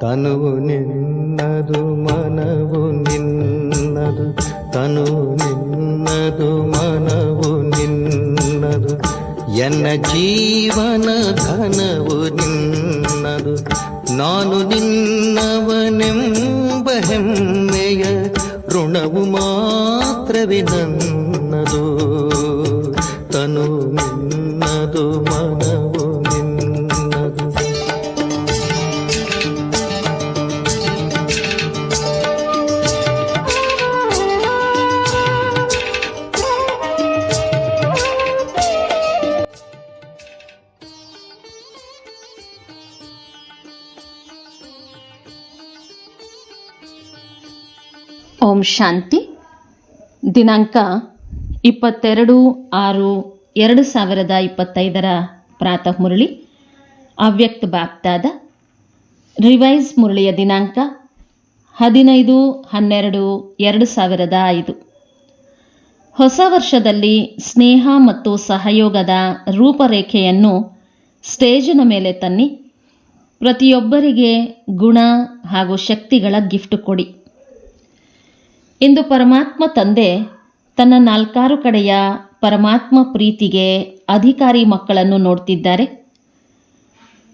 ತನುವು ನಿನ್ನದು ಮನವು ನಿನ್ನದು ತನುವು ನಿನ್ನದು ಮನವು ನಿನ್ನದು ಎನ್ನ ಜೀವನ ಧನವು ನಿನ್ನದು ನಾನು ನಿನ್ನವನೆಂಬ ಹೆಮ್ಮೆಯ ಋಣವು ಮಾತ್ರವೇ ನನ್ನದು ತನು ಓಂ ಶಾಂತಿ. ದಿನಾಂಕ ಇಪ್ಪತ್ತೆರಡು ಆರು ಎರಡು ಸಾವಿರದ ಇಪ್ಪತ್ತೈದರ ಪ್ರಾತಃ ಮುರಳಿ. ಅವ್ಯಕ್ತ ಬಾಪ್ತಾದ. ರಿವೈಸ್ ಮುರಳಿಯ ದಿನಾಂಕ ಹದಿನೈದು ಹನ್ನೆರಡು ಎರಡು ಸಾವಿರದ ಐದು. ಹೊಸ ವರ್ಷದಲ್ಲಿ ಸ್ನೇಹ ಮತ್ತು ಸಹಯೋಗದ ರೂಪರೇಖೆಯನ್ನು ಸ್ಟೇಜಿನ ಮೇಲೆ ತನ್ನಿ. ಪ್ರತಿಯೊಬ್ಬರಿಗೆ ಗುಣ ಹಾಗೂ ಶಕ್ತಿಗಳ ಗಿಫ್ಟ್ ಕೊಡಿ. ಇಂದು ಪರಮಾತ್ಮ ತಂದೆ ತನ್ನ ನಾಲ್ಕಾರು ಕಡೆಯ ಪರಮಾತ್ಮ ಪ್ರೀತಿಗೆ ಅಧಿಕಾರಿ ಮಕ್ಕಳನ್ನು ನೋಡ್ತಿದ್ದಾರೆ.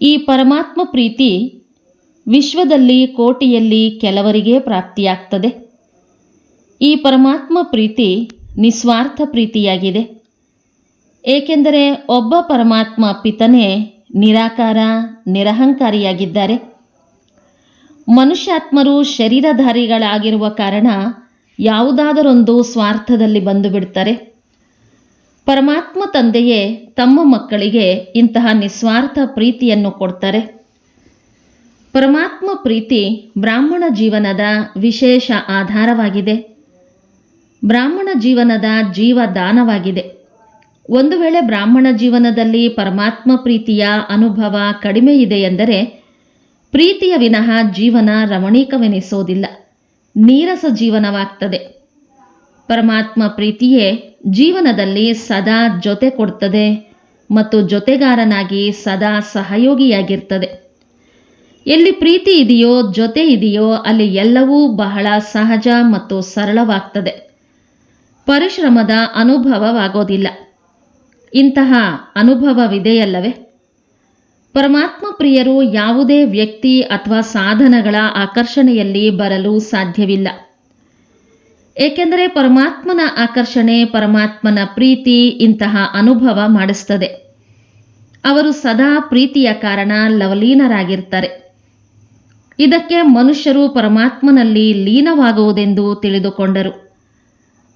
ಈ ಪರಮಾತ್ಮ ಪ್ರೀತಿ ವಿಶ್ವದಲ್ಲಿ ಕೋಟಿಯಲ್ಲಿ ಕೆಲವರಿಗೆ ಪ್ರಾಪ್ತಿಯಾಗ್ತದೆ. ಈ ಪರಮಾತ್ಮ ಪ್ರೀತಿ ನಿಸ್ವಾರ್ಥ ಪ್ರೀತಿಯಾಗಿದೆ. ಏಕೆಂದರೆ ಒಬ್ಬ ಪರಮಾತ್ಮ ಪಿತನೇ ನಿರಾಕಾರ, ನಿರಹಂಕಾರಿಯಾಗಿದ್ದಾರೆ. ಮನುಷ್ಯಾತ್ಮರು ಶರೀರಧಾರಿಗಳಾಗಿರುವ ಕಾರಣ ಯಾವುದಾದರೊಂದು ಸ್ವಾರ್ಥದಲ್ಲಿ ಬಂದು ಬಿಡ್ತಾರೆ. ಪರಮಾತ್ಮ ತಂದೆಯೇ ತಮ್ಮ ಮಕ್ಕಳಿಗೆ ಇಂತಹ ನಿಸ್ವಾರ್ಥ ಪ್ರೀತಿಯನ್ನು ಕೊಡ್ತಾರೆ. ಪರಮಾತ್ಮ ಪ್ರೀತಿ ಬ್ರಾಹ್ಮಣ ಜೀವನದ ವಿಶೇಷ ಆಧಾರವಾಗಿದೆ. ಬ್ರಾಹ್ಮಣ ಜೀವನದ ಜೀವದಾನವಾಗಿದೆ. ಒಂದು ವೇಳೆ ಬ್ರಾಹ್ಮಣ ಜೀವನದಲ್ಲಿ ಪರಮಾತ್ಮ ಪ್ರೀತಿಯ ಅನುಭವ ಕಡಿಮೆ ಇದೆ ಎಂದರೆ, ಪ್ರೀತಿಯ ವಿನಃ ಜೀವನ ರಮಣೀಕವೆನಿಸೋದಿಲ್ಲ. ನೀರಸ ಜೀವನವಾಗ್ತದೆ. ಪರಮಾತ್ಮ ಪ್ರೀತಿಯೇ ಜೀವನದಲ್ಲಿ ಸದಾ ಜೊತೆ ಕೊಡ್ತದೆ ಮತ್ತು ಜೊತೆಗಾರನಾಗಿ ಸದಾ ಸಹಯೋಗಿಯಾಗಿರ್ತದೆ. ಎಲ್ಲಿ ಪ್ರೀತಿ ಇದೆಯೋ ಜೊತೆ ಇದೆಯೋ ಅಲ್ಲಿ ಎಲ್ಲವೂ ಬಹಳ ಸಹಜ ಮತ್ತು ಸರಳವಾಗ್ತದೆ. ಪರಿಶ್ರಮದ ಅನುಭವವಾಗೋದಿಲ್ಲ. ಇಂತಹ ಅನುಭವವಿದೆಯಲ್ಲವೇ? ಪರಮಾತ್ಮ ಪ್ರಿಯರು ಯಾವುದೇ ವ್ಯಕ್ತಿ ಅಥವಾ ಸಾಧನಗಳ ಆಕರ್ಷಣೆಯಲ್ಲಿ ಬರಲು ಸಾಧ್ಯವಿಲ್ಲ. ಏಕೆಂದರೆ ಪರಮಾತ್ಮನ ಆಕರ್ಷಣೆ ಪರಮಾತ್ಮನ ಪ್ರೀತಿ ಇಂತಹ ಅನುಭವ ಮಾಡಿಸ್ತದೆ. ಅವರು ಸದಾ ಪ್ರೀತಿಯ ಕಾರಣ ಲವಲೀನರಾಗಿರ್ತಾರೆ. ಇದಕ್ಕೆ ಮನುಷ್ಯರು ಪರಮಾತ್ಮನಲ್ಲಿ ಲೀನವಾಗುವುದೆಂದು ತಿಳಿದುಕೊಂಡರು.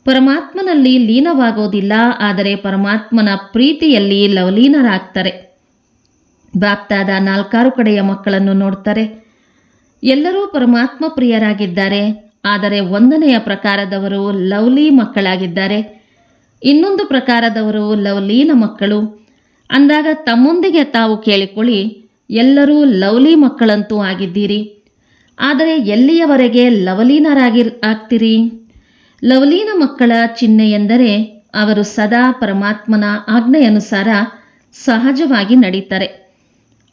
ಪರಮಾತ್ಮನಲ್ಲಿ ಲೀನವಾಗೋದಿಲ್ಲ ಆದರೆ ಪರಮಾತ್ಮನ ಪ್ರೀತಿಯಲ್ಲಿ ಲವಲೀನರಾಗ್ತಾರೆ. ಬಾಪ್ತಾದ ನಾಲ್ಕಾರು ಕಡೆಯ ಮಕ್ಕಳನ್ನು ನೋಡ್ತಾರೆ. ಎಲ್ಲರೂ ಪರಮಾತ್ಮ ಪ್ರಿಯರಾಗಿದ್ದಾರೆ. ಆದರೆ ಒಂದನೆಯ ಪ್ರಕಾರದವರು ಲವ್ಲಿ ಮಕ್ಕಳಾಗಿದ್ದಾರೆ. ಇನ್ನೊಂದು ಪ್ರಕಾರದವರು ಲವ್ಲೀನ ಮಕ್ಕಳು. ಅಂದಾಗ ತಮ್ಮೊಂದಿಗೆ ತಾವು ಕೇಳಿಕೊಳ್ಳಿ, ಎಲ್ಲರೂ ಲವ್ಲಿ ಮಕ್ಕಳಂತೂ ಆಗಿದ್ದೀರಿ. ಆದರೆ ಎಲ್ಲಿಯವರೆಗೆ ಲವಲೀನರಾಗಿ ಆಗ್ತೀರಿ? ಲವಲೀನ ಮಕ್ಕಳ ಚಿಹ್ನೆ ಎಂದರೆ ಅವರು ಸದಾ ಪರಮಾತ್ಮನ ಆಜ್ಞೆಯನುಸಾರ ಸಹಜವಾಗಿ ನಡೀತಾರೆ.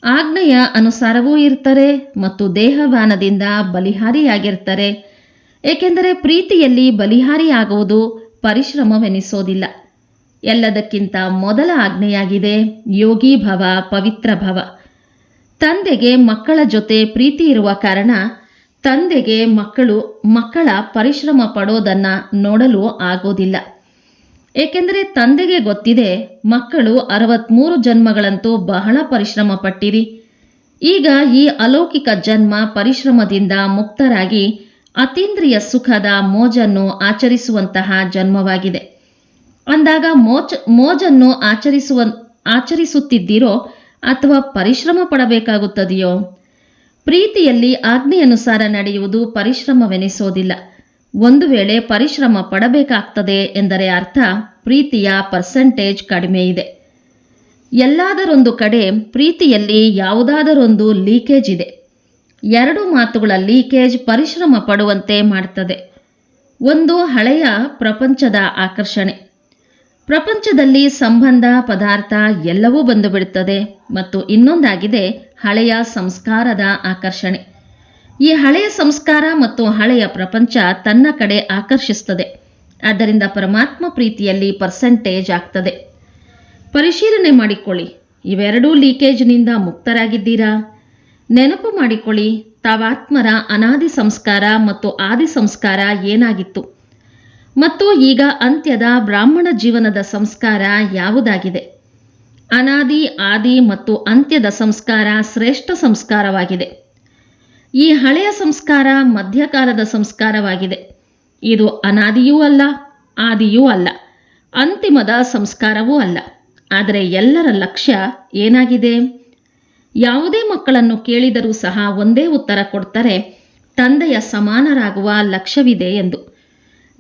ಆಜ್ಞೆಯ ಅನುಸಾರವೂ ಇರ್ತಾರೆ ಮತ್ತು ದೇಹವಾನದಿಂದ ಬಲಿಹಾರಿಯಾಗಿರ್ತಾರೆ ಏಕೆಂದರೆ ಪ್ರೀತಿಯಲ್ಲಿ ಬಲಿಹಾರಿಯಾಗುವುದು ಪರಿಶ್ರಮವೆನಿಸೋದಿಲ್ಲ. ಎಲ್ಲದಕ್ಕಿಂತ ಮೊದಲ ಆಜ್ಞೆಯಾಗಿದೆ ಯೋಗಿ ಭವ, ಪವಿತ್ರ ಭವ. ತಂದೆಗೆ ಮಕ್ಕಳ ಜೊತೆ ಪ್ರೀತಿ ಇರುವ ಕಾರಣ ತಂದೆಗೆ ಮಕ್ಕಳು ಮಕ್ಕಳ ಪರಿಶ್ರಮ ಪಡೋದನ್ನು ನೋಡಲು ಆಗೋದಿಲ್ಲ. ಏಕೆಂದರೆ ತಂದೆಗೆ ಗೊತ್ತಿದೆ, ಮಕ್ಕಳು ಅರವತ್ಮೂರು ಜನ್ಮಗಳಂತೂ ಬಹಳ ಪರಿಶ್ರಮ ಪಟ್ಟಿರಿ ಈಗ ಈ ಅಲೌಕಿಕ ಜನ್ಮ ಪರಿಶ್ರಮದಿಂದ ಮುಕ್ತರಾಗಿ ಅತೀಂದ್ರಿಯ ಸುಖದ ಮೋಜನ್ನು ಆಚರಿಸುವಂತಹ ಜನ್ಮವಾಗಿದೆ. ಅಂದಾಗ ಮೋಜ್, ಮೋಜನ್ನು ಆಚರಿಸುವ, ಆಚರಿಸುತ್ತಿದ್ದೀರೋ ಅಥವಾ ಪರಿಶ್ರಮ ಪಡಬೇಕಾಗುತ್ತದೆಯೋ? ಪ್ರೀತಿಯಲ್ಲಿ ಆಜ್ಞೆಯನುಸಾರ ನಡೆಯುವುದು ಪರಿಶ್ರಮವೆನಿಸೋದಿಲ್ಲ. ಒಂದು ವೇಳೆ ಪರಿಶ್ರಮ ಪಡಬೇಕಾಗ್ತದೆ ಎಂದರೆ ಅರ್ಥ ಪ್ರೀತಿಯ ಪರ್ಸೆಂಟೇಜ್ ಕಡಿಮೆ ಇದೆ. ಎಲ್ಲಾದರೊಂದು ಕಡೆ ಪ್ರೀತಿಯಲ್ಲಿ ಯಾವುದಾದರೊಂದು ಲೀಕೇಜ್ ಇದೆ. ಎರಡು ಮಾತುಗಳ ಲೀಕೇಜ್ ಪರಿಶ್ರಮ ಪಡುವಂತೆ ಮಾಡುತ್ತದೆ ಒಂದು ಹಳೆಯ ಪ್ರಪಂಚದ ಆಕರ್ಷಣೆ. ಪ್ರಪಂಚದಲ್ಲಿ ಸಂಬಂಧ, ಪದಾರ್ಥ ಎಲ್ಲವೂ ಬಂದು ಬಿಡುತ್ತದೆ ಮತ್ತು ಇನ್ನೊಂದಾಗಿದೆ ಹಳೆಯ ಸಂಸ್ಕಾರದ ಆಕರ್ಷಣೆ. ಈ ಹಳೆಯ ಸಂಸ್ಕಾರ ಮತ್ತು ಹಳೆಯ ಪ್ರಪಂಚ ತನ್ನ ಕಡೆ ಆಕರ್ಷಿಸ್ತದೆ ಆದ್ದರಿಂದ ಪರಮಾತ್ಮ ಪ್ರೀತಿಯಲ್ಲಿ ಪರ್ಸೆಂಟೇಜ್ ಆಗ್ತದೆ. ಪರಿಶೀಲನೆ ಮಾಡಿಕೊಳ್ಳಿ. ಇವೆರಡೂ ಲೀಕೇಜ್ನಿಂದ ಮುಕ್ತರಾಗಿದ್ದೀರಾ? ನೆನಪು ಮಾಡಿಕೊಳ್ಳಿ. ತಾವಾತ್ಮರ ಅನಾದಿ ಸಂಸ್ಕಾರ ಮತ್ತು ಆದಿ ಸಂಸ್ಕಾರ ಏನಾಗಿತ್ತು? ಮತ್ತು ಈಗ ಅಂತ್ಯದ ಬ್ರಾಹ್ಮಣ ಜೀವನದ ಸಂಸ್ಕಾರ ಯಾವುದಾಗಿದೆ? ಅನಾದಿ, ಆದಿ ಮತ್ತು ಅಂತ್ಯದ ಸಂಸ್ಕಾರ ಶ್ರೇಷ್ಠ ಸಂಸ್ಕಾರವಾಗಿದೆ. ಈ ಹಳೆಯ ಸಂಸ್ಕಾರ ಮಧ್ಯಕಾಲದ ಸಂಸ್ಕಾರವಾಗಿದೆ. ಇದು ಅನಾದಿಯೂ ಅಲ್ಲ, ಆದಿಯೂ ಅಲ್ಲ, ಅಂತಿಮದ ಸಂಸ್ಕಾರವೂ ಅಲ್ಲ. ಆದರೆ ಎಲ್ಲರ ಲಕ್ಷ್ಯ ಏನಾಗಿದೆ? ಯಾವುದೇ ಮಕ್ಕಳನ್ನು ಕೇಳಿದರೂ ಸಹ ಒಂದೇ ಉತ್ತರ ಕೊಡ್ತಾರೆ, ತಂದೆಯ ಸಮಾನರಾಗುವ ಲಕ್ಷ್ಯವಿದೆ ಎಂದು.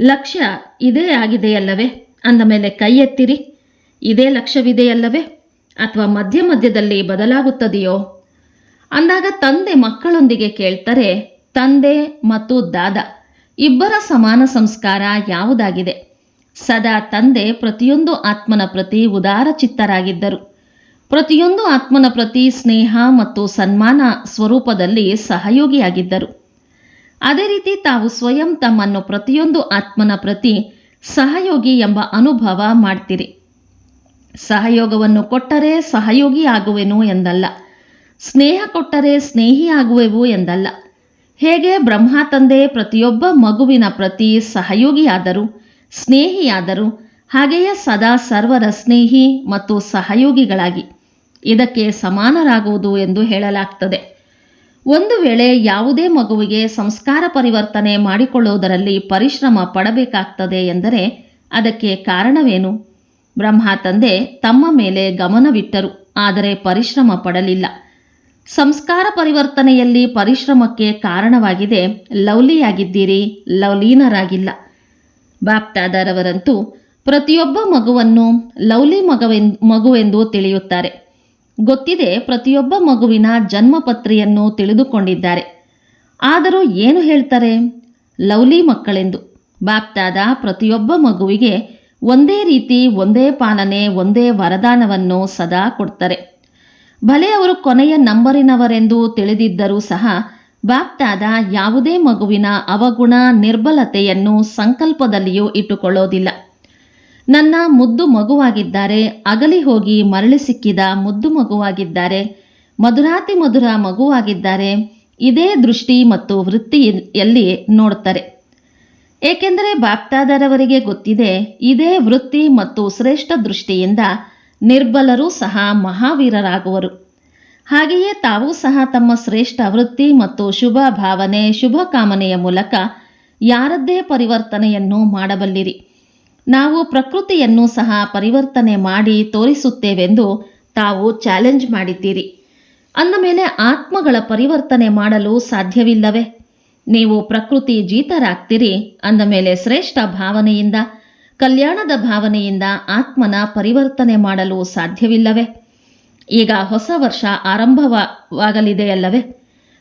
ಲಕ್ಷ್ಯ ಇದೇ ಆಗಿದೆಯಲ್ಲವೇ ಅಂದ ಮೇಲೆ ಕೈ ಎತ್ತಿರಿ. ಇದೇ ಲಕ್ಷ್ಯವಿದೆಯಲ್ಲವೇ? ಅಥವಾ ಮಧ್ಯ ಮಧ್ಯದಲ್ಲಿ ಬದಲಾಗುತ್ತದೆಯೋ? ಅಂದಾಗ ತಂದೆ ಮಕ್ಕಳೊಂದಿಗೆ ಕೇಳ್ತಾರೆ, ತಂದೆ ಮತ್ತು ದಾದ, ಇಬ್ಬರ ಸಮಾನ ಸಂಸ್ಕಾರ ಯಾವುದಾಗಿದೆ? ಸದಾ ತಂದೆ ಪ್ರತಿಯೊಂದು ಆತ್ಮನ ಪ್ರತಿ ಉದಾರ ಚಿತ್ತರಾಗಿದ್ದರು ಪ್ರತಿಯೊಂದು ಆತ್ಮನ ಪ್ರತಿ ಸ್ನೇಹ ಮತ್ತು ಸನ್ಮಾನ ಸ್ವರೂಪದಲ್ಲಿ ಸಹಯೋಗಿಯಾಗಿದ್ದರು. ಅದೇ ರೀತಿ ತಾವು ಸ್ವಯಂ ತಮ್ಮನ್ನು ಪ್ರತಿಯೊಂದು ಆತ್ಮನ ಪ್ರತಿ ಸಹಯೋಗಿ ಎಂಬ ಅನುಭವ ಮಾಡ್ತೀರಿ. ಸಹಯೋಗವನ್ನು ಕೊಟ್ಟರೆ ಸಹಯೋಗಿ ಆಗುವೆನು ಎಂದಲ್ಲ. ಸ್ನೇಹ ಕೊಟ್ಟರೆ ಸ್ನೇಹಿಯಾಗುವೆವು ಎಂದಲ್ಲ. ಹೇಗೆ ಬ್ರಹ್ಮ ತಂದೆ ಪ್ರತಿಯೊಬ್ಬ ಮಗುವಿನ ಪ್ರತಿ ಸಹಯೋಗಿಯಾದರು, ಸ್ನೇಹಿಯಾದರು, ಹಾಗೆಯೇ ಸದಾ ಸರ್ವರ ಸ್ನೇಹಿ ಮತ್ತು ಸಹಯೋಗಿಗಳಾಗಿ ಇದಕ್ಕೆ ಸಮಾನರಾಗುವುದು ಎಂದು ಹೇಳಲಾಗ್ತದೆ. ಒಂದು ವೇಳೆ ಯಾವುದೇ ಮಗುವಿಗೆ ಸಂಸ್ಕಾರ ಪರಿವರ್ತನೆ ಮಾಡಿಕೊಳ್ಳುವುದರಲ್ಲಿ ಪರಿಶ್ರಮ ಪಡಬೇಕಾಗ್ತದೆ ಎಂದರೆ ಅದಕ್ಕೆ ಕಾರಣವೇನು? ಬ್ರಹ್ಮ ತಂದೆ ತಮ್ಮ ಮೇಲೆ ಗಮನವಿಟ್ಟರು, ಆದರೆ ಪರಿಶ್ರಮ ಪಡಲಿಲ್ಲ. ಸಂಸ್ಕಾರ ಪರಿವರ್ತನೆಯಲ್ಲಿ ಪರಿಶ್ರಮಕ್ಕೆ ಕಾರಣವಾಗಿದೆ. ಲವ್ಲಿಯಾಗಿದ್ದೀರಿ ಲವ್ಲೀನರಾಗಿಲ್ಲ ಬಾಪ್ಟಾದರವರಂತೂ ಪ್ರತಿಯೊಬ್ಬ ಮಗುವನ್ನು ಲವ್ಲಿ ಮಗುವೆನ್ ಮಗುವೆಂದು ತಿಳಿಯುತ್ತಾರೆ. ಗೊತ್ತಿದೆ ಪ್ರತಿಯೊಬ್ಬ ಮಗುವಿನ ಜನ್ಮಪತ್ರಿಯನ್ನು ತಿಳಿದುಕೊಂಡಿದ್ದಾರೆ. ಆದರೂ ಏನು ಹೇಳ್ತಾರೆ? ಲವ್ಲಿ ಮಕ್ಕಳೆಂದು. ಬಾಪ್ತಾದ ಪ್ರತಿಯೊಬ್ಬ ಮಗುವಿಗೆ ಒಂದೇ ರೀತಿ ಒಂದೇ ಪಾಲನೆ, ಒಂದೇ ವರದಾನವನ್ನು ಸದಾ ಕೊಡ್ತಾರೆ. ಭಲೆ ಅವರು ಕೊನೆಯ ನಂಬರಿನವರೆಂದು ತಿಳಿದಿದ್ದರೂ ಸಹ ಬಾಪ್ತಾದ ಯಾವುದೇ ಮಗುವಿನ ಅವಗುಣ ನಿರ್ಬಲತೆಯನ್ನು ಸಂಕಲ್ಪದಲ್ಲಿಯೂ ಇಟ್ಟುಕೊಳ್ಳೋದಿಲ್ಲ. ನನ್ನ ಮುದ್ದು ಮಗುವಾಗಿದ್ದಾರೆ, ಅಗಲಿ ಹೋಗಿ ಮರಳಿ ಸಿಕ್ಕಿದ ಮುದ್ದು ಮಗುವಾಗಿದ್ದಾರೆ, ಮಧುರಾತಿ ಮಧುರ ಮಗುವಾಗಿದ್ದಾರೆ, ಇದೇ ದೃಷ್ಟಿ ಮತ್ತು ವೃತ್ತಿಯಲ್ಲಿ ನೋಡ್ತಾರೆ ಏಕೆಂದರೆ ಬಾಪ್ತಾದರವರಿಗೆ ಗೊತ್ತಿದೆ, ಇದೇ ವೃತ್ತಿ ಮತ್ತು ಶ್ರೇಷ್ಠ ದೃಷ್ಟಿಯಿಂದ ನಿರ್ಬಲರೂ ಸಹ ಮಹಾವೀರರಾಗುವರು. ಹಾಗೆಯೇ ತಾವೂ ಸಹ ತಮ್ಮ ಶ್ರೇಷ್ಠ ವೃತ್ತಿ ಮತ್ತು ಶುಭ ಭಾವನೆ, ಶುಭ ಕಾಮನೆಯ ಮೂಲಕ ಯಾರದ್ದೇ ಪರಿವರ್ತನೆಯನ್ನು ಮಾಡಬಲ್ಲಿರಿ. ನಾವು ಪ್ರಕೃತಿಯನ್ನು ಸಹ ಪರಿವರ್ತನೆ ಮಾಡಿ ತೋರಿಸುತ್ತೇವೆಂದು ತಾವು ಚಾಲೆಂಜ್ ಮಾಡಿದ್ದೀರಿ. ಅಂದ ಮೇಲೆ ಆತ್ಮಗಳ ಪರಿವರ್ತನೆ ಮಾಡಲು ಸಾಧ್ಯವಿಲ್ಲವೇ? ನೀವು ಪ್ರಕೃತಿ ಜೀತರಾಗ್ತೀರಿ ಅಂದ ಮೇಲೆ ಶ್ರೇಷ್ಠ ಭಾವನೆಯಿಂದ ಕಲ್ಯಾಣದ ಭಾವನೆಯಿಂದ ಆತ್ಮನ ಪರಿವರ್ತನೆ ಮಾಡಲು ಸಾಧ್ಯವಿಲ್ಲವೇ? ಈಗ ಹೊಸ ವರ್ಷ ಆರಂಭವಾಗಲಿದೆಯಲ್ಲವೇ?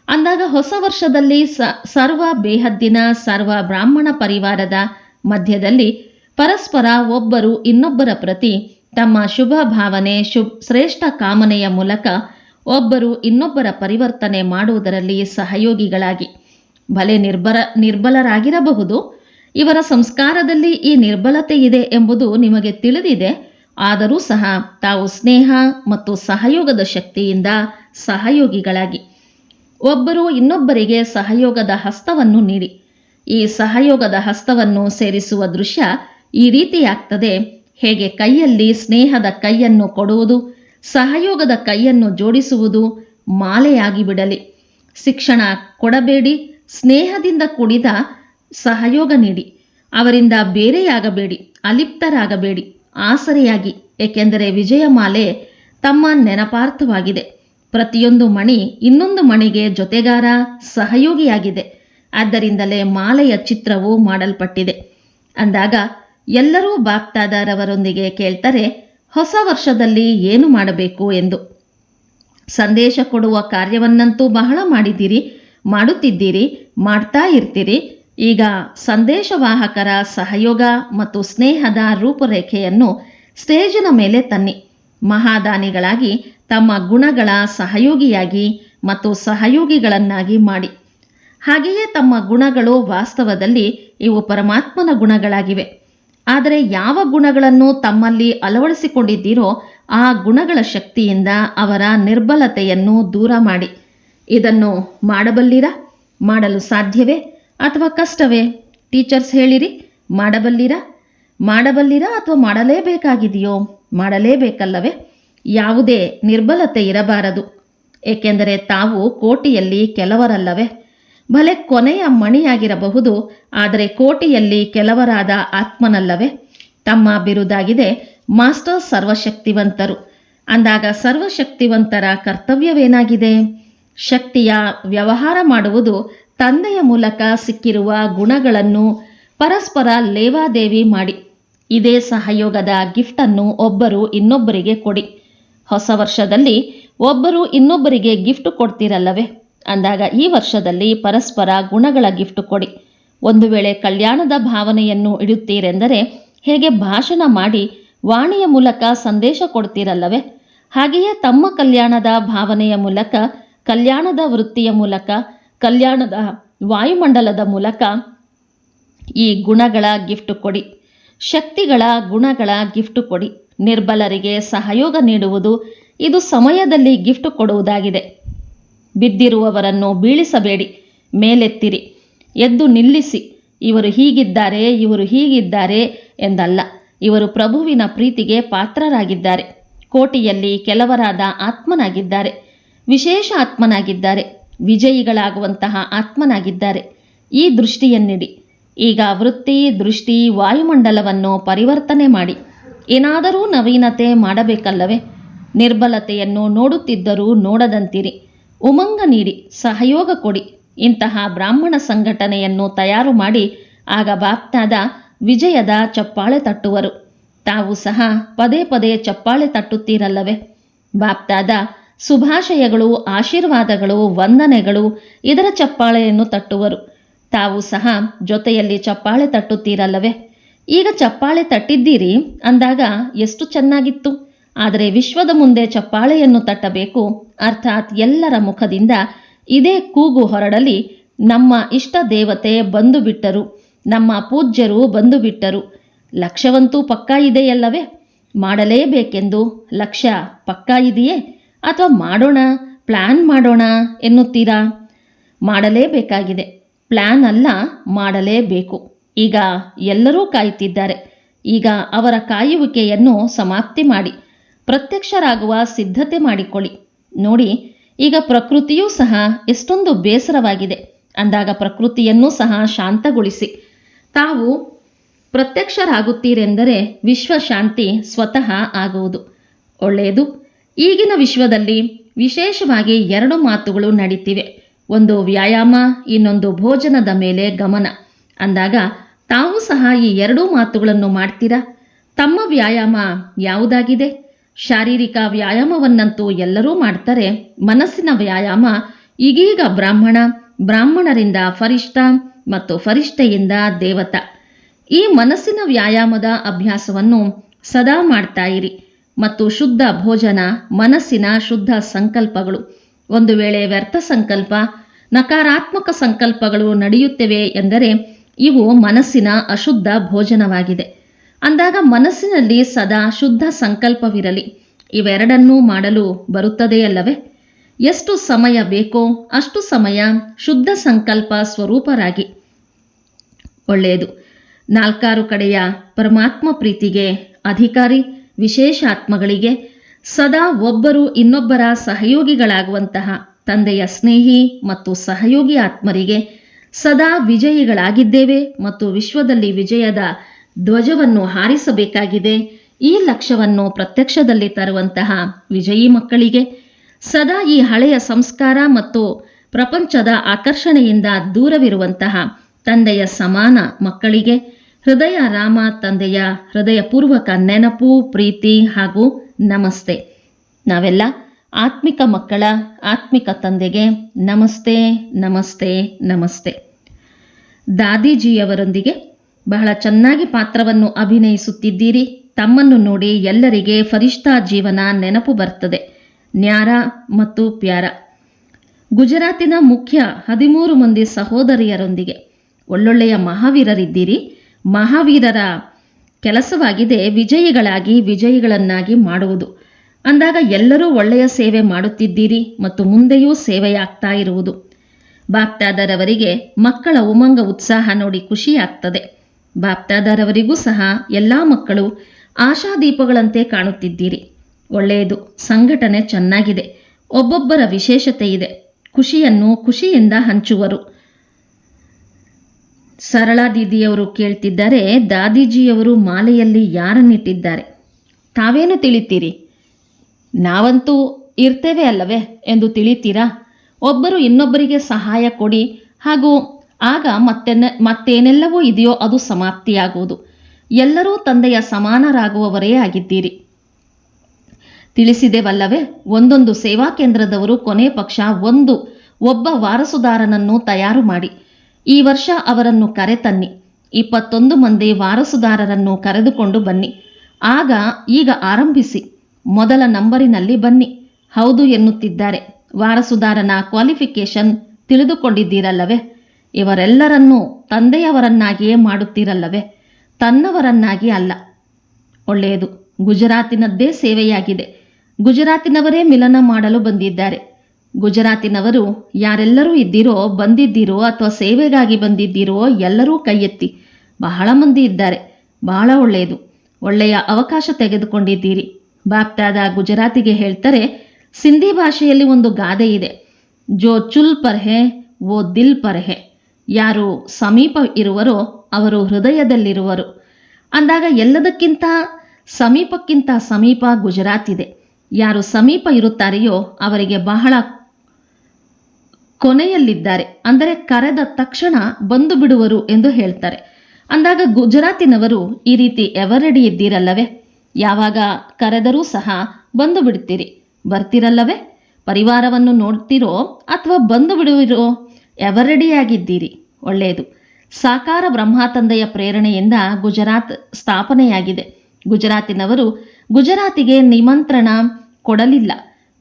ಅಂದಾಗ ಹೊಸ ವರ್ಷದಲ್ಲಿ ಸರ್ವ ಬೇಹದ್ದಿನ, ಸರ್ವ ಬ್ರಾಹ್ಮಣ ಪರಿವಾರದ ಮಧ್ಯದಲ್ಲಿ ಪರಸ್ಪರ ಒಬ್ಬರು ಇನ್ನೊಬ್ಬರ ಪ್ರತಿ ತಮ್ಮ ಶುಭ ಭಾವನೆ ಶುಭ ಶ್ರೇಷ್ಠ ಕಾಮನೆಯ ಮೂಲಕ ಒಬ್ಬರು ಇನ್ನೊಬ್ಬರ ಪರಿವರ್ತನೆ ಮಾಡುವುದರಲ್ಲಿ ಸಹಯೋಗಿಗಳಾಗಿ, ಭಲೆ ನಿರ್ಬರ, ನಿರ್ಬಲರಾಗಿರಬಹುದು. ಇವರ ಸಂಸ್ಕಾರದಲ್ಲಿ ಈ ನಿರ್ಬಲತೆ ಇದೆ ಎಂಬುದು ನಿಮಗೆ ತಿಳಿದಿದೆ. ಆದರೂ ಸಹ ತಾವು ಸ್ನೇಹ ಮತ್ತು ಸಹಯೋಗದ ಶಕ್ತಿಯಿಂದ ಸಹಯೋಗಿಗಳಾಗಿ. ಒಬ್ಬರು ಇನ್ನೊಬ್ಬರಿಗೆ ಸಹಯೋಗದ ಹಸ್ತವನ್ನು ನೀಡಿ. ಈ ಸಹಯೋಗದ ಹಸ್ತವನ್ನು ಸೇರಿಸುವ ದೃಶ್ಯ ಈ ರೀತಿಯಾಗ್ತದೆ. ಹೇಗೆ ಕೈಯಲ್ಲಿ ಸ್ನೇಹದ ಕೈಯನ್ನು ಕೊಡುವುದು, ಸಹಯೋಗದ ಕೈಯನ್ನು ಜೋಡಿಸುವುದು ಮಾಲೆಯಾಗಿ ಬಿಡಲಿ ಶಿಕ್ಷಣ ಕೊಡಬೇಡಿ, ಸ್ನೇಹದಿಂದ ಕೂಡಿದ ಸಹಯೋಗ ನೀಡಿ ಅವರಿಂದ ಬೇರೆಯಾಗಬೇಡಿ, ಅಲಿಪ್ತರಾಗಬೇಡಿ, ಆಸರೆಯಾಗಿ, ಏಕೆಂದರೆ ವಿಜಯಮಾಲೆ ತಮ್ಮ ನೆನಪಾರ್ಥವಾಗಿದೆ. ಪ್ರತಿಯೊಂದು ಮಣಿ ಇನ್ನೊಂದು ಮಣಿಗೆ ಜೊತೆಗಾರ, ಸಹಯೋಗಿಯಾಗಿದೆ. ಆದ್ದರಿಂದಲೇ ಮಾಲೆಯ ಚಿತ್ರವು ಮಾಡಲ್ಪಟ್ಟಿದೆ. ಅಂದಾಗ ಎಲ್ಲರೂ ಬಾಗ್ತಾದಾರವರೊಂದಿಗೆ ಕೇಳ್ತಾರೆ, ಹೊಸ ವರ್ಷದಲ್ಲಿ ಏನು ಮಾಡಬೇಕು ಎಂದು. ಸಂದೇಶ ಕೊಡುವ ಕಾರ್ಯವನ್ನಂತೂ ಬಹಳ ಮಾಡಿದ್ದೀರಿ, ಮಾಡುತ್ತಿದ್ದೀರಿ, ಮಾಡ್ತಾ ಇರ್ತೀರಿ ಈಗ ಸಂದೇಶವಾಹಕರ ಸಹಯೋಗ ಮತ್ತು ಸ್ನೇಹದ ರೂಪರೇಖೆಯನ್ನು ಸ್ಟೇಜಿನ ಮೇಲೆ ತನ್ನಿ. ಮಹಾದಾನಿಗಳಾಗಿ ತಮ್ಮ ಗುಣಗಳ ಸಹಯೋಗಿಯಾಗಿ ಮತ್ತು ಸಹಯೋಗಿಗಳನ್ನಾಗಿ ಮಾಡಿ. ಹಾಗೆಯೇ ತಮ್ಮ ಗುಣಗಳು ವಾಸ್ತವದಲ್ಲಿ ಇವು ಪರಮಾತ್ಮನ ಗುಣಗಳಾಗಿವೆ. ಆದರೆ ಯಾವ ಗುಣಗಳನ್ನು ತಮ್ಮಲ್ಲಿ ಅಳವಡಿಸಿಕೊಂಡಿದ್ದೀರೋ ಆ ಗುಣಗಳ ಶಕ್ತಿಯಿಂದ ಅವರ ನಿರ್ಬಲತೆಯನ್ನು ದೂರ ಮಾಡಿ. ಇದನ್ನು ಮಾಡಬಲ್ಲಿರ? ಮಾಡಲು ಸಾಧ್ಯವೇ? ಅಥವಾ ಕಷ್ಟವೇ? ಟೀಚರ್ಸ್ ಹೇಳಿರಿ, ಮಾಡಬಲ್ಲಿರಾ? ಮಾಡಬಲ್ಲಿರಾ ಅಥವಾ ಮಾಡಲೇಬೇಕಾಗಿದೆಯೋ? ಮಾಡಲೇಬೇಕಲ್ಲವೇ? ಯಾವುದೇ ನಿರ್ಬಲತೆ ಇರಬಾರದು. ಏಕೆಂದರೆ ತಾವು ಕೋಟಿಯಲ್ಲಿ ಕೆಲವರಲ್ಲವೇ? ಭಲೆ ಕೊನೆಯ ಮಣಿಯಾಗಿರಬಹುದು, ಆದರೆ ಕೋಟಿಯಲ್ಲಿ ಕೆಲವರಾದ ಆತ್ಮನಲ್ಲವೇ? ತಮ್ಮ ಬಿರುದಾಗಿದೆ ಮಾಸ್ಟರ್ ಸರ್ವಶಕ್ತಿವಂತರು. ಅಂದಾಗ ಸರ್ವಶಕ್ತಿವಂತರ ಕರ್ತವ್ಯವೇನಾಗಿದೆ? ಶಕ್ತಿಯ ವ್ಯವಹಾರ ಮಾಡುವುದು ತಂದೆಯ ಮೂಲಕ ಸಿಕ್ಕಿರುವ ಗುಣಗಳನ್ನು ಪರಸ್ಪರ ಲೇವಾದೇವಿ ಮಾಡಿ. ಇದೇ ಸಹಯೋಗದ ಗಿಫ್ಟನ್ನು ಒಬ್ಬರು ಇನ್ನೊಬ್ಬರಿಗೆ ಕೊಡಿ. ಹೊಸ ವರ್ಷದಲ್ಲಿ ಒಬ್ಬರು ಇನ್ನೊಬ್ಬರಿಗೆ ಗಿಫ್ಟ್ ಕೊಡ್ತೀರಲ್ಲವೇ? ಅಂದಾಗ ಈ ವರ್ಷದಲ್ಲಿ ಪರಸ್ಪರ ಗುಣಗಳ ಗಿಫ್ಟ್ ಕೊಡಿ. ಒಂದು ವೇಳೆ ಕಲ್ಯಾಣದ ಭಾವನೆಯನ್ನು ಇಡುತ್ತೀರೆಂದರೆ ಹೇಗೆ ಭಾಷಣ ಮಾಡಿ ವಾಣಿಯ ಮೂಲಕ ಸಂದೇಶ ಕೊಡ್ತೀರಲ್ಲವೇ? ಹಾಗೆಯೇ ತಮ್ಮ ಕಲ್ಯಾಣದ ಭಾವನೆಯ ಮೂಲಕ, ಕಲ್ಯಾಣದ ವೃತ್ತಿಯ ಮೂಲಕ ಕಲ್ಯಾಣದ ವಾಯುಮಂಡಲದ ಮೂಲಕ ಈ ಗುಣಗಳ ಗಿಫ್ಟ್ ಕೊಡಿ. ಶಕ್ತಿಗಳ ಗುಣಗಳ ಗಿಫ್ಟ್ ಕೊಡಿ. ನಿರ್ಬಲರಿಗೆ ಸಹಯೋಗ ನೀಡುವುದು ಇದು ಸಮಯದಲ್ಲಿ ಗಿಫ್ಟ್ ಕೊಡುವುದಾಗಿದೆ. ಬಿದ್ದಿರುವವರನ್ನು ಬೀಳಿಸಬೇಡಿ. ಮೇಲೆತ್ತಿರಿ. ಎದ್ದು ನಿಲ್ಲಿಸಿ. ಇವರು ಹೀಗಿದ್ದಾರೆ ಇವರು ಹೀಗಿದ್ದಾರೆ ಎಂದಲ್ಲ. ಇವರು ಪ್ರಭುವಿನ ಪ್ರೀತಿಗೆ ಪಾತ್ರರಾಗಿದ್ದಾರೆ. ಕೋಟಿಯಲ್ಲಿ ಕೆಲವರಾದ ಆತ್ಮನಾಗಿದ್ದಾರೆ. ವಿಶೇಷ ಆತ್ಮನಾಗಿದ್ದಾರೆ. ವಿಜಯಿಗಳಾಗುವಂತಹ ಆತ್ಮನಾಗಿದ್ದಾರೆ. ಈ ದೃಷ್ಟಿಯನ್ನಿಡಿ. ಈಗ ವೃತ್ತಿ, ದೃಷ್ಟಿ, ವಾಯುಮಂಡಲವನ್ನು ಪರಿವರ್ತನೆ ಮಾಡಿ. ಏನಾದರೂ ನವೀನತೆ ಮಾಡಬೇಕಲ್ಲವೇ? ನಿರ್ಬಲತೆಯನ್ನು ನೋಡುತ್ತಿದ್ದರೂ ನೋಡದಂತಿರಿ. ಉಮಂಗ ನೀಡಿ, ಸಹಯೋಗ ಕೊಡಿ. ಇಂತಹ ಬ್ರಾಹ್ಮಣ ಸಂಘಟನೆಯನ್ನು ತಯಾರು ಮಾಡಿ, ಆಗ ಬಾಪ್ತಾದ ವಿಜಯದ ಚಪ್ಪಾಳೆ ತಟ್ಟುವರು. ತಾವು ಸಹ ಪದೇ ಪದೇ ಚಪ್ಪಾಳೆ ತಟ್ಟುತ್ತೀರಲ್ಲವೇ? ಬಾಪ್ತಾದ ಶುಭಾಶಯಗಳು, ಆಶೀರ್ವಾದಗಳು, ವಂದನೆಗಳು, ಇದರ ಚಪ್ಪಾಳೆಯನ್ನು ತಟ್ಟುವರು. ತಾವು ಸಹ ಜೊತೆಯಲ್ಲಿ ಚಪ್ಪಾಳೆ ತಟ್ಟುತ್ತೀರಲ್ಲವೇ? ಈಗ ಚಪ್ಪಾಳೆ ತಟ್ಟಿದ್ದೀರಿ? ಅಂದಾಗ ಎಷ್ಟು ಚೆನ್ನಾಗಿತ್ತು. ಆದರೆ ವಿಶ್ವದ ಮುಂದೆ ಚಪ್ಪಾಳೆಯನ್ನು ತಟ್ಟಬೇಕು ಅರ್ಥಾತ್ ಎಲ್ಲರ ಮುಖದಿಂದ ಇದೇ ಕೂಗು ಹೊರಡಲಿ ನಮ್ಮ ಇಷ್ಟ ದೇವತೆ ಬಂದು ಬಿಟ್ಟರು ನಮ್ಮ ಪೂಜ್ಯರು ಬಂದು ಬಿಟ್ಟರು ಲಕ್ಷ್ಯವಂತೂ ಪಕ್ಕಾ ಇದೆಯಲ್ಲವೇ? ಮಾಡಲೇಬೇಕೆಂದು ಲಕ್ಷ್ಯ ಪಕ್ಕಾ ಇದೆಯೇ? ಅಥವಾ ಮಾಡೋಣ ಪ್ಲ್ಯಾನ್ ಮಾಡೋಣ ಎನ್ನುತ್ತೀರಾ? ಮಾಡಲೇಬೇಕಾಗಿದೆ. ಪ್ಲ್ಯಾನ್ ಅಲ್ಲ, ಮಾಡಲೇಬೇಕು. ಈಗ ಎಲ್ಲರೂ ಕಾಯುತ್ತಿದ್ದಾರೆ ಈಗ ಅವರ ಕಾಯುವಿಕೆಯನ್ನು ಸಮಾಪ್ತಿ ಮಾಡಿ, ಪ್ರತ್ಯಕ್ಷರಾಗುವ ಸಿದ್ಧತೆ ಮಾಡಿಕೊಳ್ಳಿ. ನೋಡಿ, ಈಗ ಪ್ರಕೃತಿಯೂ ಸಹ ಎಷ್ಟೊಂದು ಬೇಸರವಾಗಿದೆ. ಅಂದಾಗ ಪ್ರಕೃತಿಯನ್ನೂ ಸಹ ಶಾಂತಗೊಳಿಸಿ. ತಾವು ಪ್ರತ್ಯಕ್ಷರಾಗುತ್ತೀರೆಂದರೆ ವಿಶ್ವಶಾಂತಿ ಸ್ವತಃ ಆಗುವುದು. ಒಳ್ಳೆಯದು. ಈಗಿನ ವಿಶ್ವದಲ್ಲಿ ವಿಶೇಷವಾಗಿ ಎರಡು ಮಾತುಗಳು ನಡೀತಿವೆ. ಒಂದು ವ್ಯಾಯಾಮ, ಇನ್ನೊಂದು ಭೋಜನದ ಮೇಲೆ ಗಮನ. ಅಂದಾಗ, ತಾವು ಸಹ ಈ ಎರಡೂ ಮಾತುಗಳನ್ನು ಮಾಡ್ತೀರಾ? ತಮ್ಮ ವ್ಯಾಯಾಮ ಯಾವುದಾಗಿದೆ? ಶಾರೀರಿಕ ವ್ಯಾಯಾಮವನ್ನಂತೂ ಎಲ್ಲರೂ ಮಾಡ್ತಾರೆ. ಮನಸ್ಸಿನ ವ್ಯಾಯಾಮ ಈಗೀಗ ಬ್ರಾಹ್ಮಣ, ಬ್ರಾಹ್ಮಣರಿಂದ ಫರಿಷ್ಠ ಮತ್ತು ಫರಿಷ್ಠೆಯಿಂದ ದೇವತ. ಈ ಮನಸ್ಸಿನ ವ್ಯಾಯಾಮದ ಅಭ್ಯಾಸವನ್ನು ಸದಾ ಮಾಡ್ತಾ ಇರಿ. ಮತ್ತು ಶುದ್ಧ ಭೋಜನ, ಮನಸ್ಸಿನ ಶುದ್ಧ ಸಂಕಲ್ಪಗಳು. ಒಂದು ವೇಳೆ ವ್ಯರ್ಥ ಸಂಕಲ್ಪ, ನಕಾರಾತ್ಮಕ ಸಂಕಲ್ಪಗಳು ನಡೆಯುತ್ತವೆ ಎಂದರೆ ಇವು ಮನಸ್ಸಿನ ಅಶುದ್ಧ ಭೋಜನವಾಗಿದೆ. ಅಂದಾಗ ಮನಸ್ಸಿನಲ್ಲಿ ಸದಾ ಶುದ್ಧ ಸಂಕಲ್ಪವಿರಲಿ. ಇವೆರಡನ್ನೂ ಮಾಡಲು ಬರುತ್ತದೆಯಲ್ಲವೇ ಎಷ್ಟು ಸಮಯ ಬೇಕೋ ಅಷ್ಟು ಸಮಯ ಶುದ್ಧ ಸಂಕಲ್ಪ ಸ್ವರೂಪರಾಗಿ. ಒಳ್ಳೆಯದು. ನಾಲ್ಕಾರು ಕಡೆಯ ಪರಮಾತ್ಮ ಪ್ರೀತಿಗೆ ಅಧಿಕಾರಿ. ವಿಶೇಷ ಆತ್ಮಗಳಿಗೆ ಸದಾ ಒಬ್ಬರು ಇನ್ನೊಬ್ಬರ ಸಹಯೋಗಿಗಳಾಗುವಂತಹ ತಂದೆಯ ಸ್ನೇಹಿ ಮತ್ತು ಸಹಯೋಗಿ ಆತ್ಮರಿಗೆ ಸದಾ ವಿಜಯಿಗಳಾಗಿದ್ದೇವೆ ಮತ್ತು ವಿಶ್ವದಲ್ಲಿ ವಿಜಯದ ಧ್ವಜವನ್ನು ಹಾರಿಸಬೇಕಾಗಿದೆ. ಈ ಲಕ್ಷ್ಯವನ್ನು ಪ್ರತ್ಯಕ್ಷದಲ್ಲಿ ತರುವಂತಹ ವಿಜಯಿ ಮಕ್ಕಳಿಗೆ ಸದಾ ಈ ಹಳೆಯ ಸಂಸ್ಕಾರ ಮತ್ತು ಪ್ರಪಂಚದ ಆಕರ್ಷಣೆಯಿಂದ ದೂರವಿರುವಂತಹ ತಂದೆಯ ಸಮಾನ ಮಕ್ಕಳಿಗೆ ಹೃದಯ ರಾಮ ತಂದೆಯ ಹೃದಯಪೂರ್ವಕ ನೆನಪು, ಪ್ರೀತಿ ಹಾಗೂ ನಮಸ್ತೆ. ನಾವೆಲ್ಲ ಆತ್ಮಿಕ ಮಕ್ಕಳ, ಆತ್ಮಿಕ ತಂದೆಗೆ ನಮಸ್ತೆ ನಮಸ್ತೆ ನಮಸ್ತೆ. ದಾದೀಜಿಯವರೊಂದಿಗೆ ಬಹಳ ಚೆನ್ನಾಗಿ ಪಾತ್ರವನ್ನು ಅಭಿನಯಿಸುತ್ತಿದ್ದೀರಿ. ತಮ್ಮನ್ನು ನೋಡಿ ಎಲ್ಲರಿಗೆ ಫರಿಷ್ಠಾ ಜೀವನ ನೆನಪು ಬರ್ತದೆ. ನ್ಯಾರ ಮತ್ತು ಪ್ಯಾರ. ಗುಜರಾತಿನ ಮುಖ್ಯ ಹದಿಮೂರು ಮಂದಿ ಸಹೋದರಿಯರೊಂದಿಗೆ ಒಳ್ಳೊಳ್ಳೆಯ ಮಹಾವೀರರಿದ್ದೀರಿ. ಮಹಾವೀರರ ಕೆಲಸವಾಗಿದೆ, ವಿಜಯಿಗಳಾಗಿ, ವಿಜಯಿಗಳನ್ನಾಗಿ ಮಾಡುವುದು. ಅಂದಾಗ ಎಲ್ಲರೂ ಒಳ್ಳೆಯ ಸೇವೆ ಮಾಡುತ್ತಿದ್ದೀರಿ ಮತ್ತು ಮುಂದೆಯೂ ಸೇವೆಯಾಗ್ತಾ ಇರುವುದು. ಬಾಪ್ತಾದರವರಿಗೆ ಮಕ್ಕಳ ಉಮಂಗ ಉತ್ಸಾಹ ನೋಡಿ ಖುಷಿಯಾಗ್ತದೆ. ಬಾಪ್ತಾದರವರಿಗೂ ಸಹ ಎಲ್ಲ ಮಕ್ಕಳು ಆಶಾದೀಪಗಳಂತೆ ಕಾಣುತ್ತಿದ್ದೀರಿ. ಒಳ್ಳೆಯದು, ಸಂಘಟನೆ ಚೆನ್ನಾಗಿದೆ, ಒಬ್ಬೊಬ್ಬರ ವಿಶೇಷತೆ ಇದೆ, ಖುಷಿಯನ್ನು ಖುಷಿಯಿಂದ ಹಂಚುವರು. ಸರಳಾ ದೀದಿಯವರು ಕೇಳ್ತಿದ್ದಾರೆ, ದಾದೀಜಿಯವರು ಮಾಲೆಯಲ್ಲಿ ಯಾರನ್ನಿಟ್ಟಿದ್ದಾರೆ? ತಾವೇನು ತಿಳಿತೀರಿ? ನಾವಂತೂ ಇರ್ತೇವೆ ಅಲ್ಲವೇ ಎಂದು ತಿಳಿತೀರಾ? ಒಬ್ಬರು ಇನ್ನೊಬ್ಬರಿಗೆ ಸಹಾಯ ಕೊಡಿ, ಹಾಗೂ ಆಗ ಮತ್ತೆ ಮತ್ತೇನೆಲ್ಲವೂ ಇದೆಯೋ ಅದು ಸಮಾಪ್ತಿಯಾಗುವುದು. ಎಲ್ಲರೂ ತಂದೆಯ ಸಮಾನರಾಗುವವರೇ ಆಗಿದ್ದೀರಿ. ತಿಳಿಸಿದೆವಲ್ಲವೇ, ಒಂದೊಂದು ಸೇವಾ ಕೇಂದ್ರದವರು ಕೊನೆ ಪಕ್ಷ ಒಂದು, ಒಬ್ಬ ವಾರಸುದಾರನನ್ನು ತಯಾರು ಮಾಡಿ. ಈ ವರ್ಷ ಅವರನ್ನು ಕರೆತನ್ನಿ. ಇಪ್ಪತ್ತೊಂದು ಮಂದಿ ವಾರಸುದಾರರನ್ನು ಕರೆದುಕೊಂಡು ಬನ್ನಿ. ಆಗ ಈಗ ಆರಂಭಿಸಿ. ಮೊದಲ ನಂಬರಿನಲ್ಲಿ ಬನ್ನಿ. ಹೌದು ಎನ್ನುತ್ತಿದ್ದಾರೆ. ವಾರಸುದಾರನ ಕ್ವಾಲಿಫಿಕೇಶನ್ ತಿಳಿದುಕೊಂಡಿದ್ದೀರಲ್ಲವೇ? ಇವರೆಲ್ಲರನ್ನೂ ತಂದೆಯವರನ್ನಾಗಿಯೇ ಮಾಡುತ್ತೀರಲ್ಲವೇ? ತನ್ನವರನ್ನಾಗಿ ಅಲ್ಲ. ಒಳ್ಳೆಯದು. ಗುಜರಾತಿನದ್ದೇ ಸೇವೆಯಾಗಿದೆ. ಗುಜರಾತಿನವರೇ ಮಿಲನ ಮಾಡಲು ಬಂದಿದ್ದಾರೆ. ಗುಜರಾತಿನವರು, ಯಾರೆಲ್ಲರೂ ಇದ್ದೀರೋ, ಬಂದಿದ್ದೀರೋ ಅಥವಾ ಸೇವೆಗಾಗಿ ಬಂದಿದ್ದೀರೋ ಎಲ್ಲರೂ ಕೈ ಎತ್ತಿ ಬಹಳ ಮಂದಿ ಇದ್ದಾರೆ. ಬಹಳ ಒಳ್ಳೆಯದು. ಒಳ್ಳೆಯ ಅವಕಾಶ ತೆಗೆದುಕೊಂಡಿದ್ದೀರಿ. ಬಾಪ್ತಾದ ಗುಜರಾತಿಗೆ ಹೇಳ್ತಾರೆ, ಸಿಂಧಿ ಭಾಷೆಯಲ್ಲಿ ಒಂದು ಗಾದೆ ಇದೆ. ಜೋ ಚುಲ್ ಪರ್ಹೆ ಓ ದಿಲ್ ಪರ್ಹೆ. ಯಾರು ಸಮೀಪ ಇರುವರೋ, ಅವರು ಹೃದಯದಲ್ಲಿರುವರು. ಅಂದಾಗ ಎಲ್ಲದಕ್ಕಿಂತ ಸಮೀಪಕ್ಕಿಂತ ಸಮೀಪ ಗುಜರಾತ್ ಇದೆ ಯಾರು ಸಮೀಪ ಇರುತ್ತಾರೆಯೋ, ಅವರಿಗೆ ಬಹಳ ಕೊನೆಯಲ್ಲಿದ್ದಾರೆ. ಅಂದರೆ ಕರೆದ ತಕ್ಷಣ ಬಂದು ಬಿಡುವರು ಎಂದು ಹೇಳ್ತಾರೆ. ಅಂದಾಗ ಗುಜರಾತಿನವರು, ಈ ರೀತಿ ಎವರೆಡಿ ಇದ್ದೀರಲ್ಲವೇ? ಯಾವಾಗ ಕರೆದರೂ ಸಹ ಬಂದು ಬಿಡ್ತೀರಿ ಬರ್ತಿರಲ್ಲವೇ? ಪರಿವಾರವನ್ನು ನೋಡ್ತಿರೋ ಅಥವಾ ಬಂದು ಬಿಡುವಿರೋ ಎವರೆಡಿಯಾಗಿದ್ದೀರಿ. ಒಳ್ಳೆಯದು. ಸಾಕಾರ ಬ್ರಹ್ಮ ತಂದೆಯ ಪ್ರೇರಣೆಯಿಂದ ಗುಜರಾತ್ ಸ್ಥಾಪನೆಯಾಗಿದೆ. ಗುಜರಾತಿನವರು ಗುಜರಾತಿಗೆ ನಿಮಂತ್ರಣ ಕೊಡಲಿಲ್ಲ.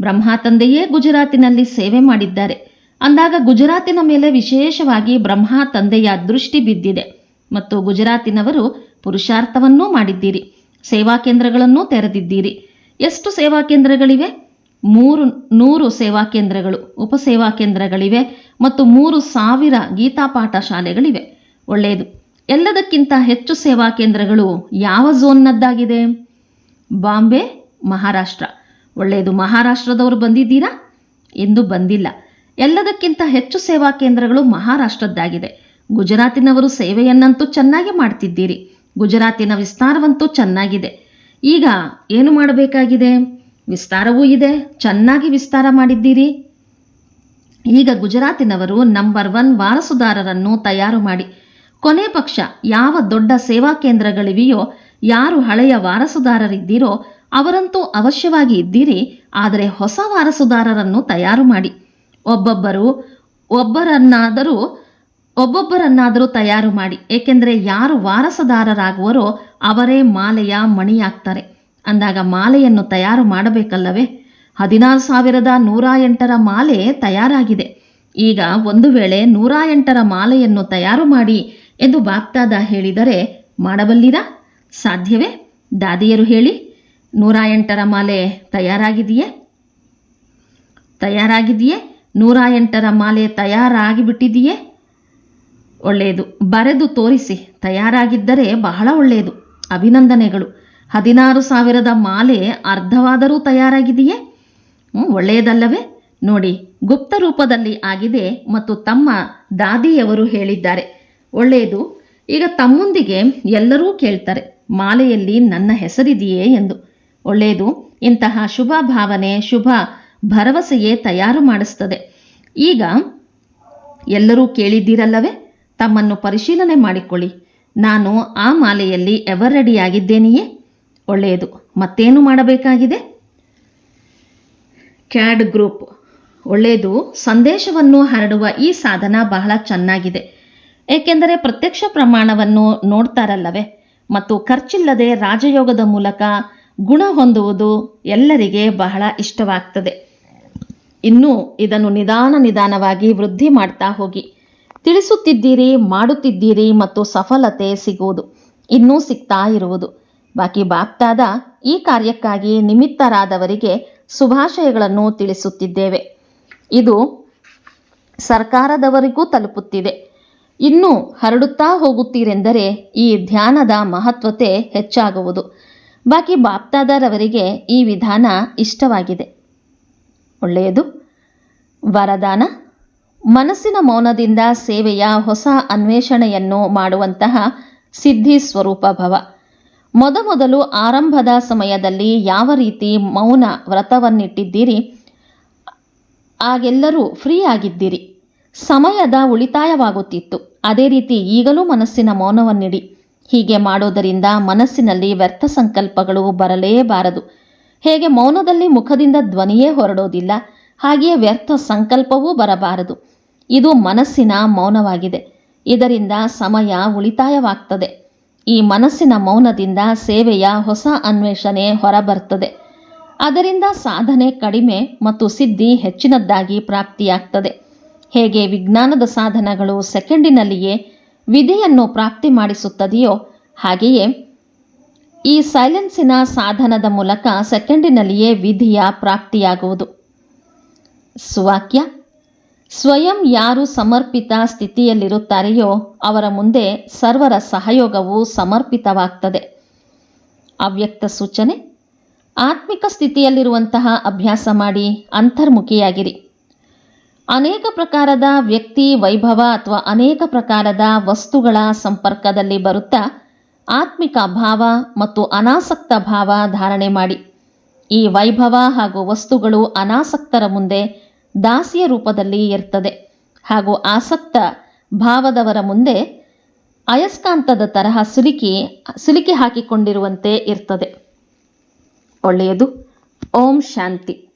ಬ್ರಹ್ಮ ತಂದೆಯೇ ಗುಜರಾತಿನಲ್ಲಿ ಸೇವೆ ಮಾಡಿದ್ದಾರೆ. ಅಂದಾಗ ಗುಜರಾತಿನ ಮೇಲೆ ವಿಶೇಷವಾಗಿ ಬ್ರಹ್ಮ ತಂದೆಯ ದೃಷ್ಟಿ ಬಿದ್ದಿದೆ. ಮತ್ತು ಗುಜರಾತಿನವರು ಪುರುಷಾರ್ಥವನ್ನೂ ಮಾಡಿದ್ದೀರಿ. ಸೇವಾ ಕೇಂದ್ರಗಳನ್ನೂ ತೆರೆದಿದ್ದೀರಿ. ಎಷ್ಟು ಸೇವಾ ಕೇಂದ್ರಗಳಿವೆ? ಮೂರು, ನೂರು ಸೇವಾ ಕೇಂದ್ರಗಳು ಉಪ ಸೇವಾ ಕೇಂದ್ರಗಳಿವೆ ಮತ್ತು ಮೂರು ಸಾವಿರ ಗೀತಾಪಾಠ ಶಾಲೆಗಳಿವೆ. ಒಳ್ಳೆಯದು. ಎಲ್ಲದಕ್ಕಿಂತ ಹೆಚ್ಚು ಸೇವಾ ಕೇಂದ್ರಗಳು ಯಾವ ಝೋನ್ನದ್ದಾಗಿದೆ? ಬಾಂಬೆ, ಮಹಾರಾಷ್ಟ್ರ. ಒಳ್ಳೆಯದು. ಮಹಾರಾಷ್ಟ್ರದವರು ಬಂದಿದ್ದೀರಾ? ಎಂದು ಬಂದಿಲ್ಲ. ಎಲ್ಲದಕ್ಕಿಂತ ಹೆಚ್ಚು ಸೇವಾ ಕೇಂದ್ರಗಳು ಮಹಾರಾಷ್ಟ್ರದ್ದಾಗಿದೆ. ಗುಜರಾತಿನವರು ಸೇವೆಯನ್ನಂತೂ ಚೆನ್ನಾಗಿ ಮಾಡ್ತಿದ್ದೀರಿ. ಗುಜರಾತಿನ ವಿಸ್ತಾರವಂತೂ ಚೆನ್ನಾಗಿದೆ. ಈಗ ಏನು ಮಾಡಬೇಕಾಗಿದೆ? ವಿಸ್ತಾರವೂ ಇದೆ. ಚೆನ್ನಾಗಿ ವಿಸ್ತಾರ ಮಾಡಿದ್ದೀರಿ. ಈಗ ಗುಜರಾತಿನವರು ನಂಬರ್ ಒನ್ ವಾರಸುದಾರರನ್ನು ತಯಾರು ಮಾಡಿ. ಕೊನೆ ಪಕ್ಷ ಯಾವ ದೊಡ್ಡ ಸೇವಾ ಕೇಂದ್ರಗಳಿವೆಯೋ, ಯಾರು ಹಳೆಯ ವಾರಸುದಾರರಿದ್ದೀರೋ ಅವರಂತೂ ಅವಶ್ಯವಾಗಿ ಇದ್ದೀರಿ. ಆದರೆ ಹೊಸ ವಾರಸುದಾರರನ್ನು ತಯಾರು ಮಾಡಿ. ಒಬ್ಬೊಬ್ಬರು ಒಬ್ಬರನ್ನಾದರೂ, ಒಬ್ಬೊಬ್ಬರನ್ನಾದರೂ ತಯಾರು ಮಾಡಿ. ಏಕೆಂದರೆ ಯಾರು ವಾರಸದಾರರಾಗುವರೋ ಅವರೇ ಮಾಲೆಯ ಮಣಿಯಾಗ್ತಾರೆ. ಅಂದಾಗ ಮಾಲೆಯನ್ನು ತಯಾರು ಮಾಡಬೇಕಲ್ಲವೇ? ಹದಿನಾರು ಸಾವಿರದ ನೂರ ಎಂಟರ ಮಾಲೆ ತಯಾರಾಗಿದೆ. ಈಗ ಒಂದು ವೇಳೆ ನೂರ ಎಂಟರ ಮಾಲೆಯನ್ನು ತಯಾರು ಮಾಡಿ ಎಂದು ಬಾಗ್ತಾದ ಹೇಳಿದರೆ ಮಾಡಬಲ್ಲಿರಾ? ಸಾಧ್ಯವೇ? ದಾದಿಯರು ಹೇಳಿ ನೂರ ಎಂಟರ ಮಾಲೆ ತಯಾರಾಗಿದೆಯೇ? ತಯಾರಾಗಿದೆಯೇ? ನೂರ ಎಂಟರ ಮಾಲೆ ತಯಾರಾಗಿ ಬಿಟ್ಟಿದೆಯೇ ಒಳ್ಳೆಯದು. ಬರೆದು ತೋರಿಸಿ. ತಯಾರಾಗಿದ್ದರೆ ಬಹಳ ಒಳ್ಳೆಯದು. ಅಭಿನಂದನೆಗಳು. ಹದಿನಾರು ಸಾವಿರದ ಮಾಲೆ ಅರ್ಧವಾದರೂ ತಯಾರಾಗಿದೆಯೇ? ಒಳ್ಳೆಯದಲ್ಲವೇ? ನೋಡಿ, ಗುಪ್ತ ರೂಪದಲ್ಲಿ ಆಗಿದೆ ಮತ್ತು ತಮ್ಮ ದಾದಿಯವರು ಹೇಳಿದ್ದಾರೆ. ಒಳ್ಳೆಯದು. ಈಗ ತಮ್ಮೊಂದಿಗೆ ಎಲ್ಲರೂ ಕೇಳ್ತಾರೆ, ಮಾಲೆಯಲ್ಲಿ ನನ್ನ ಹೆಸರಿದೆಯೇ ಎಂದು. ಒಳ್ಳೆಯದು. ಇಂತಹ ಶುಭ ಭಾವನೆ, ಶುಭ ಭರವಸೆಯೇ ತಯಾರು ಮಾಡಿಸ್ತದೆ. ಈಗ ಎಲ್ಲರೂ ಕೇಳಿದ್ದೀರಲ್ಲವೇ? ತಮ್ಮನ್ನು ಪರಿಶೀಲನೆ ಮಾಡಿಕೊಳ್ಳಿ. ನಾನು ಆ ಮಾಲೆಯಲ್ಲಿ ಎವರ್ ರೆಡಿಯಾಗಿದ್ದೇನೆಯೇ ಒಳ್ಳೆಯದು. ಮತ್ತೇನು ಮಾಡಬೇಕಾಗಿದೆ? ಕ್ಯಾಡ್ ಗ್ರೂಪ್. ಒಳ್ಳೆಯದು. ಸಂದೇಶವನ್ನು ಹರಡುವ ಈ ಸಾಧನ ಬಹಳ ಚೆನ್ನಾಗಿದೆ. ಏಕೆಂದರೆ ಪ್ರತ್ಯಕ್ಷ ಪ್ರಮಾಣವನ್ನು ನೋಡ್ತಾರಲ್ಲವೇ? ಮತ್ತು ಖರ್ಚಿಲ್ಲದೆ ರಾಜಯೋಗದ ಮೂಲಕ ಗುಣ ಹೊಂದುವುದು ಎಲ್ಲರಿಗೆ ಬಹಳ ಇಷ್ಟವಾಗ್ತದೆ. ಇನ್ನೂ ಇದನ್ನು ನಿಧಾನ ನಿಧಾನವಾಗಿ ವೃದ್ಧಿ ಮಾಡ್ತಾ ಹೋಗಿ. ತಿಳಿಸುತ್ತಿದ್ದೀರಿ, ಮಾಡುತ್ತಿದ್ದೀರಿ ಮತ್ತು ಸಫಲತೆ ಸಿಗುವುದು. ಇನ್ನೂ ಸಿಗ್ತಾ ಇರುವುದು. ಬಾಕಿ ಬಾಪ್ತಾದ ಈ ಕಾರ್ಯಕ್ಕಾಗಿ ನಿಮಿತ್ತರಾದವರಿಗೆ ಶುಭಾಶಯಗಳನ್ನು ತಿಳಿಸುತ್ತಿದ್ದೇವೆ. ಇದು ಸರ್ಕಾರದವರಿಗೂ ತಲುಪುತ್ತಿದೆ. ಇನ್ನು ಹರಡುತ್ತಾ ಹೋಗುತ್ತೀರೆಂದರೆ ಈ ಧ್ಯಾನದ ಮಹತ್ವತೆ ಹೆಚ್ಚಾಗುವುದು. ಬಾಕಿ ಬಾಪ್ತಾದರವರಿಗೆ ಈ ವಿಧಾನ ಇಷ್ಟವಾಗಿದೆ. ಒಳ್ಳೆಯದು. ವರದಾನ? ಮನಸ್ಸಿನ ಮೌನದಿಂದ ಸೇವೆಯ ಹೊಸ ಅನ್ವೇಷಣೆಯನ್ನು ಮಾಡುವಂತಹ ಸಿದ್ಧಿ ಸ್ವರೂಪ ಭವ. ಮೊದಮೊದಲು ಆರಂಭದ ಸಮಯದಲ್ಲಿ ಯಾವ ರೀತಿ ಮೌನ ವ್ರತವನ್ನಿಟ್ಟಿದ್ದೀರಿ? ಆಗೆಲ್ಲರೂ ಫ್ರೀ ಆಗಿದ್ದೀರಿ. ಸಮಯದ ಉಳಿತಾಯವಾಗುತ್ತಿತ್ತು. ಅದೇ ರೀತಿ ಈಗಲೂ ಮನಸ್ಸಿನ ಮೌನವನ್ನಿಡಿ. ಹೀಗೆ ಮಾಡೋದರಿಂದ ಮನಸ್ಸಿನಲ್ಲಿ ವ್ಯರ್ಥ ಸಂಕಲ್ಪಗಳು ಬರಲೇಬಾರದು. ಹೇಗೆ ಮೌನದಲ್ಲಿ ಮುಖದಿಂದ ಧ್ವನಿಯೇ ಹೊರಡೋದಿಲ್ಲ. ಹಾಗೆಯೇ ವ್ಯರ್ಥ ಸಂಕಲ್ಪವೂ ಬರಬಾರದು. ಇದು ಮನಸ್ಸಿನ ಮೌನವಾಗಿದೆ. ಇದರಿಂದ ಸಮಯ ಉಳಿತಾಯವಾಗ್ತದೆ. ಈ ಮನಸ್ಸಿನ ಮೌನದಿಂದ ಸೇವೆಯ ಹೊಸ ಅನ್ವೇಷಣೆ ಹೊರಬರ್ತದೆ. ಅದರಿಂದ ಸಾಧನೆ ಕಡಿಮೆ ಮತ್ತು ಸಿದ್ಧಿ ಹೆಚ್ಚಿನದ್ದಾಗಿ ಪ್ರಾಪ್ತಿಯಾಗ್ತದೆ. ಹೇಗೆ ವಿಜ್ಞಾನದ ಸಾಧನಗಳು ಸೆಕೆಂಡಿನಲ್ಲಿಯೇ ವಿಧಿಯನ್ನು ಪ್ರಾಪ್ತಿ ಮಾಡಿಸುತ್ತದೆಯೋ ಹಾಗೆಯೇ ಈ ಸೈಲೆನ್ಸಿನ ಸಾಧನದ ಮೂಲಕ ಸೆಕೆಂಡಿನಲ್ಲಿಯೇ ವಿಧಿಯ ಪ್ರಾಪ್ತಿಯಾಗುವುದು. ಸುವಾಕ್ಯ? ಸ್ವಯಂ ಯಾರು ಸಮರ್ಪಿತ ಸ್ಥಿತಿಯಲ್ಲಿರುತ್ತಾರೆಯೋ ಅವರ ಮುಂದೆ ಸರ್ವರ ಸಹಯೋಗವು ಸಮರ್ಪಿತವಾಗ್ತದೆ. ಅವ್ಯಕ್ತ ಸೂಚನೆ? ಆತ್ಮಿಕ ಸ್ಥಿತಿಯಲ್ಲಿರುವಂತಹ ಅಭ್ಯಾಸ ಮಾಡಿ ಅಂತರ್ಮುಖಿಯಾಗಿರಿ. ಅನೇಕ ಪ್ರಕಾರದ ವ್ಯಕ್ತಿ ವೈಭವ ಅಥವಾ ಅನೇಕ ಪ್ರಕಾರದ ವಸ್ತುಗಳ ಸಂಪರ್ಕದಲ್ಲಿ ಬರುತ್ತಾ ಆತ್ಮಿಕ ಭಾವ ಮತ್ತು ಅನಾಸಕ್ತ ಭಾವ ಧಾರಣೆ ಮಾಡಿ. ಈ ವೈಭವ ಹಾಗೂ ವಸ್ತುಗಳು ಅನಾಸಕ್ತರ ಮುಂದೆ ದಾಸಿಯ ರೂಪದಲ್ಲಿ ಇರ್ತದೆ. ಹಾಗೂ ಆಸಕ್ತ ಭಾವದವರ ಮುಂದೆ ಅಯಸ್ಕಾಂತದ ತರಹ ಸಿಲುಕಿ ಸಿಲುಕಿ ಹಾಕಿಕೊಂಡಿರುವಂತೆ ಇರ್ತದೆ. ಒಳ್ಳೆಯದು. ಓಂ ಶಾಂತಿ.